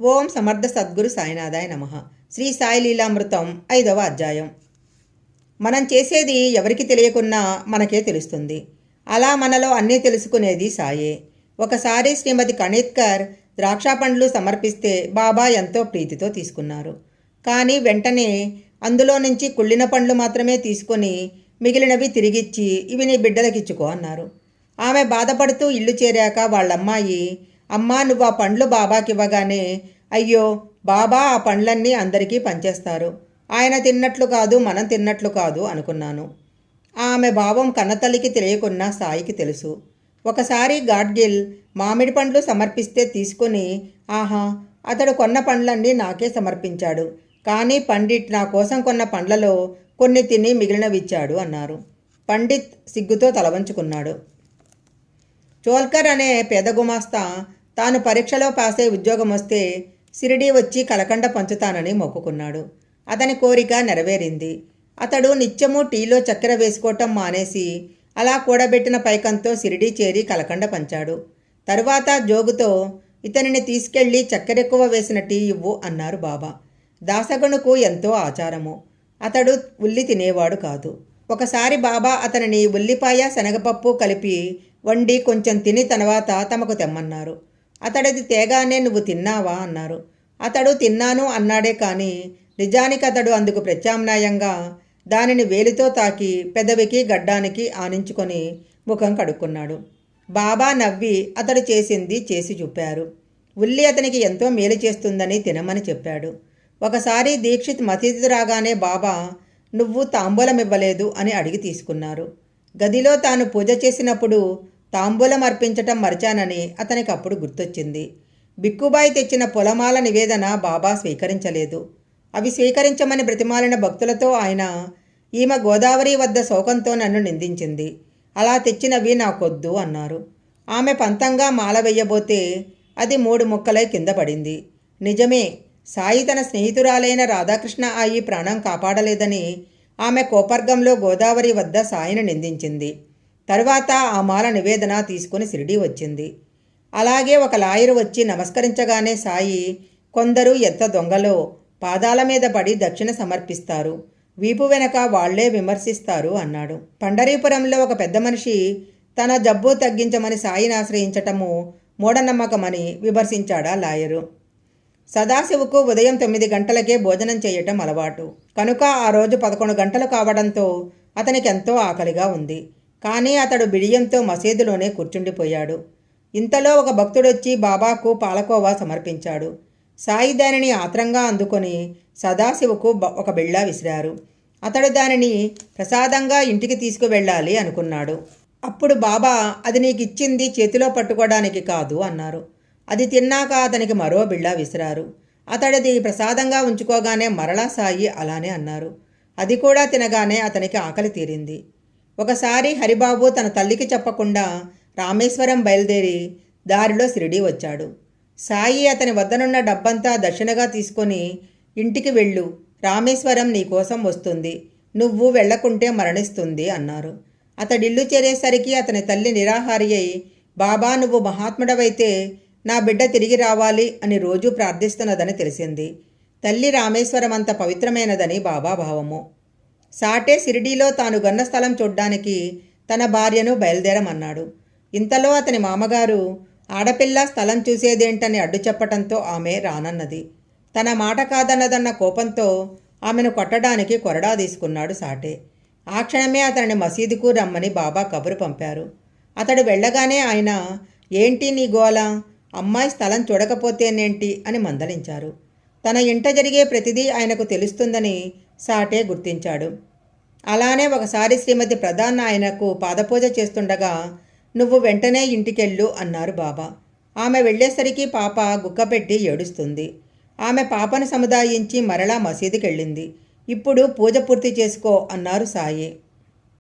ఓం సమర్థ సద్గురు సాయినాథాయ నమ. శ్రీ సాయి లీలామృతం ఐదవ అధ్యాయం. మనం చేసేది ఎవరికి తెలియకున్నా మనకే తెలుస్తుంది. అలా మనలో అన్నీ తెలుసుకునేది సాయే. ఒకసారి శ్రీమతి కణిత్కర్ ద్రాక్ష పండ్లు సమర్పిస్తే బాబా ఎంతో ప్రీతితో తీసుకున్నారు. కానీ వెంటనే అందులో నుంచి కుళ్ళిన పండ్లు మాత్రమే తీసుకొని మిగిలినవి తిరిగిచ్చి ఇవి నీ బిడ్డలకిచ్చుకో అన్నారు. ఆమె బాధపడుతూ ఇల్లు చేరాక వాళ్ళమ్మాయి అమ్మా నువ్వు ఆ పండ్లు బాబాకి ఇవ్వగానే అయ్యో బాబా ఆ పండ్లన్నీ అందరికీ పంచేస్తారు. ఆయన తిన్నట్లు కాదు మనం తిన్నట్లు కాదు అనుకున్నాను. ఆమె భావం కన్నతల్లికి తెలియకున్నా సాయికి తెలుసు. ఒకసారి గాడ్గిల్ మామిడి పండ్లు సమర్పిస్తే తీసుకొని ఆహా అతడు కొన్న పండ్లన్నీ నాకే సమర్పించాడు. కానీ పండిట్ నా కోసం కొన్న పండ్లలో కొన్ని తిని మిగిలినవిచ్చాడు అన్నారు. పండిత్ సిగ్గుతో తలవంచుకున్నాడు. చోల్కర్ అనే పేద గుమాస్తా తాను పరీక్షలో పాసై ఉద్యోగం వస్తే సిరిడి వచ్చి కలకండ పంచుతానని మొక్కుకున్నాడు. అతని కోరిక నెరవేరింది. అతడు నిత్యము టీలో చక్కెర వేసుకోవటం మానేసి అలా కూడబెట్టిన పైకంతో సిరిడి చేరి కలకండ పంచాడు. తరువాత జోగుతో ఇతనిని తీసుకెళ్ళి చక్కెరెక్కువ వేసిన టీ ఇవ్వు అన్నారు బాబా. దాసగణుకు ఎంతో ఆచారము. అతడు ఉల్లి తినేవాడు కాదు. ఒకసారి బాబా అతనిని ఉల్లిపాయ శనగపప్పు కలిపి వండి కొంచెం తిని తర్వాత తమకు తెమ్మన్నారు. అతడిది తేగానే నువ్వు తిన్నావా? అన్నారు. అతడు తిన్నాను అన్నాడే కానీ నిజానికి అతడు అందుకు ప్రత్యామ్నాయంగా దానిని వేలితో తాకి పెదవికి గడ్డానికి ఆనించుకొని ముఖం కడుక్కున్నాడు. బాబా నవ్వి అతడు చేసింది చేసి చూపారు. ఉల్లి అతనికి ఎంతో మేలు చేస్తుందని తినమని చెప్పాడు. ఒకసారి దీక్షిత్ మసీదు రాగానే బాబా నువ్వు తాంబూలం ఇవ్వలేదు అని అడిగి తీసుకున్నారు. గదిలో తాను పూజ చేసినప్పుడు తాంబూలం అర్పించటం మర్చానని అతనికి అప్పుడు గుర్తొచ్చింది. బిక్కుబాయి తెచ్చిన పొలమాల నివేదన బాబా స్వీకరించలేదు. అవి స్వీకరించమని బ్రతిమాలిన భక్తులతో ఆయన ఈమె గోదావరి వద్ద శోకంతో నన్ను నిందించింది. అలా తెచ్చినవి నాకొద్దు అన్నారు. ఆమె పంతంగా మాల వెయ్యబోతే అది మూడు ముక్కలై కింద పడింది. నిజమే సాయి తన స్నేహితురాలైన రాధాకృష్ణ ఆయి ప్రాణం కాపాడలేదని ఆమె కోపర్గంలో గోదావరి వద్ద సాయిని నిందించింది. తరువాత ఆ మాల నివేదన తీసుకుని సిరిడి వచ్చింది. అలాగే ఒక లాయరు వచ్చి నమస్కరించగానే సాయి కొందరు ఎంత దొంగలో పాదాల మీద పడి దక్షిణ సమర్పిస్తారు వీపు వెనక వాళ్ళే విమర్శిస్తారు అన్నాడు. పండరీపురంలో ఒక పెద్ద మనిషి తన జబ్బు తగ్గించమని సాయిని ఆశ్రయించటము మూఢనమ్మకమని విమర్శించాడా లాయరు. సదాశివుకు ఉదయం తొమ్మిది గంటలకే భోజనం చేయటం అలవాటు. కనుక ఆ రోజు పదకొండు గంటలు కావడంతో అతనికి ఎంతో ఆకలిగా ఉంది. కానీ అతడు బిడియంతో మసీదులోనే కూర్చుండిపోయాడు. ఇంతలో ఒక భక్తుడొచ్చి బాబాకు పాలకోవా సమర్పించాడు. సాయి దానిని ఆత్రంగా అందుకొని సదాశివకు ఒక బిళ్ళా విసిరారు. అతడు దానిని ప్రసాదంగా ఇంటికి తీసుకువెళ్ళాలి అనుకున్నాడు. అప్పుడు బాబా అది నీకు ఇచ్చింది చేతిలో పట్టుకోవడానికి కాదు అన్నారు. అది తిన్నాక అతనికి మరో బిళ్ళా విసిరారు. అతడిది ప్రసాదంగా ఉంచుకోగానే మరలా సాయి అలానే అన్నారు. అది కూడా తినగానే అతనికి ఆకలి తీరింది. ఒకసారి హరిబాబు తన తల్లికి చెప్పకుండా రామేశ్వరం బయలుదేరి దారిలో సిరిడి వచ్చాడు. సాయి అతని వద్దనున్న డబ్బంతా దక్షిణగా తీసుకొని ఇంటికి వెళ్ళు రామేశ్వరం నీకోసం వస్తుంది నువ్వు వెళ్ళకుంటే మరణిస్తుంది అన్నారు. అతడిల్లు చేరేసరికి అతని తల్లి నిరాహారి అయి బాబా నువ్వు మహాత్ముడవైతే నా బిడ్డ తిరిగి రావాలి అని రోజూ ప్రార్థిస్తున్నదని తెలిసింది. తల్లి రామేశ్వరం అంత పవిత్రమైనదని బాబా భావము. సాటే సిరిడీలో తాను గన్న స్థలం చూడ్డానికి తన భార్యను బయలుదేరమన్నాడు. ఇంతలో అతని మామగారు ఆడపిల్ల స్థలం చూసేదేంటని అడ్డు చెప్పటంతో ఆమె రానన్నది. తన మాట కాదన్నదన్న కోపంతో ఆమెను కొట్టడానికి కొరడా తీసుకున్నాడు సాటే. ఆ క్షణమే అతనిని మసీదుకు రమ్మని బాబా కబురు పంపారు. అతడు వెళ్ళగానే ఆయన ఏంటి నీ గోల? అమ్మాయి స్థలం చూడకపోతేనేంటి? అని మందలించారు. తన ఇంట జరిగే ప్రతిదీ ఆయనకు తెలుస్తుందని సాటే గుర్తించాడు. అలానే ఒకసారి శ్రీమతి ప్రధాన్ ఆయనకు పాదపూజ చేస్తుండగా నువ్వు వెంటనే ఇంటికెళ్ళు అన్నారు బాబా. ఆమె వెళ్ళేసరికి పాప గుక్కపెట్టి ఏడుస్తుంది. ఆమె పాపను సముదాయించి మరలా మసీదుకెళ్ళింది. ఇప్పుడు పూజ పూర్తి చేసుకో అన్నారు సాయి.